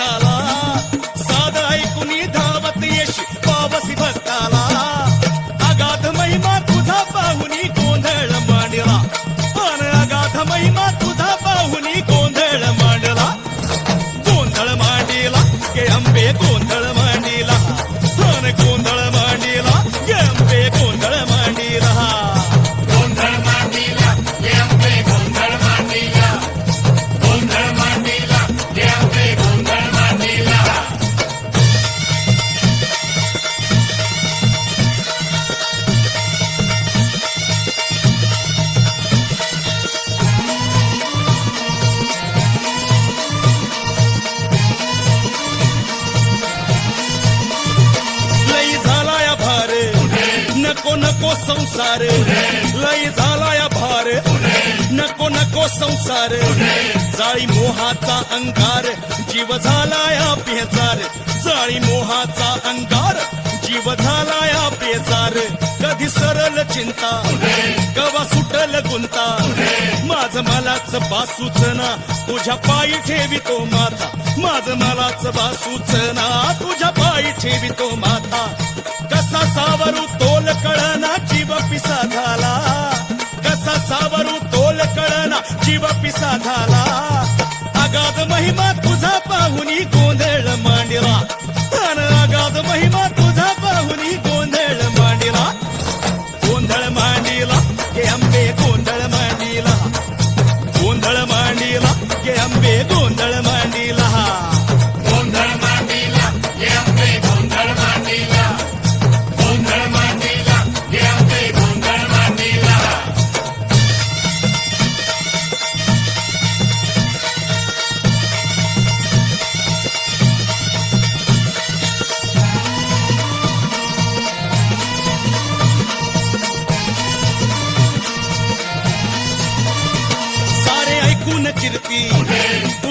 पावसी भक्ताला साधा ऐकुनी धावत येशी पावसी भक्ताला अगाध महिमा तुझा पाहुनी गोंधळ मांडला अन अगाध महिमा तुझा पाहुनी गोंधळ मांडला गोंधळ मांडला गे अंबे गोंधळ संसार लय झाला या भार नको नको संसार जाळी मोहाचा अंगार जीव झाला या बेजार. जाळी मोहाचा अंगार जीव झाला या बेजार कधी सरल चिंता. कवा सुटल गुंता. माझ मलाच बा ना तुझ्या पायी ठेवितो माता. माझ मलाच बा ना तुझ्या पायी ठेवितो माता. कसा सावरू तोल कळना जीव पिसा झाला. कसा सावरू तोल कळना जीव पिसा झाला.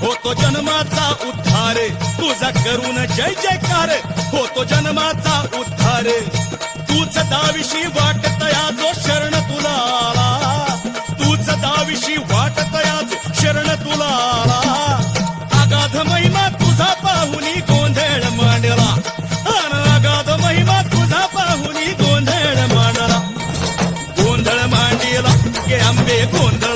होतो जन्माचा उद्धार. तुझा करून जय जयकार. होतो जन्माचा उद्धार. तूच दाविशी वाटतया जो शरण तुला आला तूच दाविशी वाटतया जो शरण तुला आला अगाध महिमा तुझा पाहुनी गोंधळ मांडला. अगाध महिमा तुझा पाहुनी गोंधळ मांडला. गोंधळ मांडला गे आंबे गोंधळ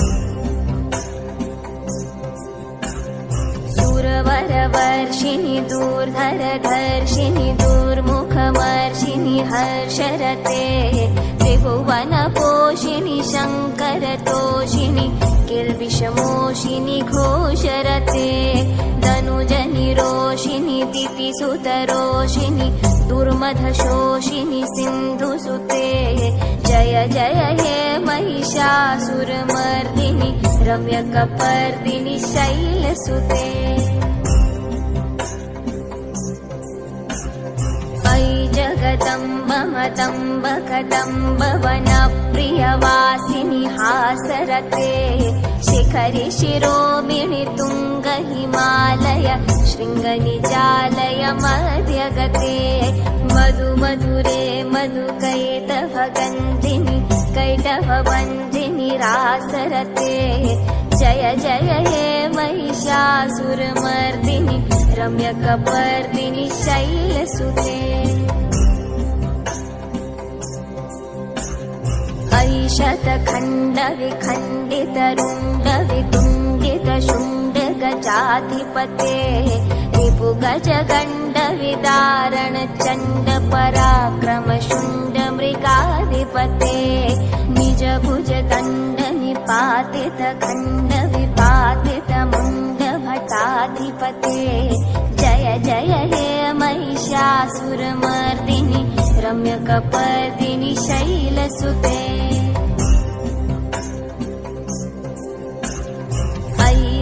दूरदर्शिनि दूर्धरधर्षिणि दूर्मुखमर्षिणि हर्षरते त्रिभुवनपोषिणि शङ्करतोषिणि किल्बिषमोषिनि घोषरते धनुजनिरोषिणि दितिसुतरोषिणि दुर्मधशोषिनि सिन्धुसुते जय जय हे महिषासुरमर्दिनि रम्यकपर्दिनि शैलसुते मतम्ब कदम्ब वनप्रियवासिनि हासरते। शिखरि शिरोमिणि तुङ्ग हिमालय शृङ्गनिजालय मध्यगते मधु मधुरे मधुकैटभ गन्धिनि कैटभवन्दिनि रासरते। जय जय हे महिषासुरमर्दिनि रम्यकपर्दिनि शैलसुते ऐशतखण्डविखण्डितरुण्डवितुण्डितशुण्डगजाधिपते रिपुगजगण्डविदारण चण्ड पराक्रम शुण्ड मृगाधिपते निज भुज दण्ड निपातित खण्ड विपातित मुण्ड भटाधिपते जय जय हे महिषासुरमर्दिनि रम्यकपर्दिनि शैलसुते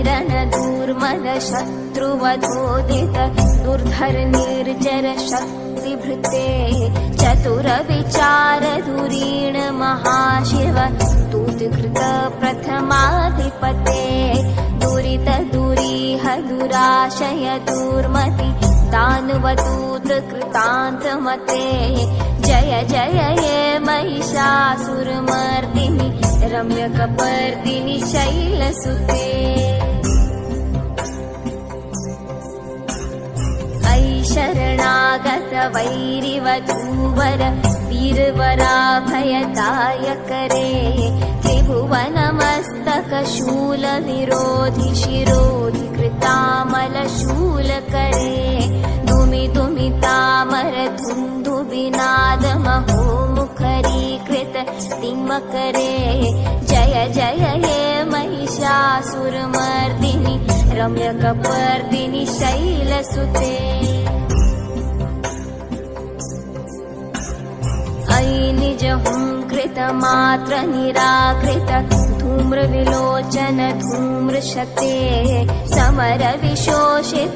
ऐरणदूर्मद शत्रुवधोदित दुर्धर निर्जर शक्तिभृते चतुरविचार धुरीण महाशिव स्तुतिकृत प्रथमाधिपते। दुरित दुरीह दुराशय दुर्मति दानवदूत कृतान्तमते जय जय हे महिषासुरमर्दिनि रम्यकपर्दिनि शैलसुते वैरिवधूवर वीरवराभयदायकरे शूलविरोधि शिरोधि कृतामलशूलकरे दुमि दुमि तामर विनाद महो मुखरीकृत तिमकरे जय जय हे महिषासुरमर्दिनि रम्यकपर्दिनि शैलसुते निज हुङ्कृत मात्र निराकृत धूम्रविलोचन धूम्रशते समर विशोषित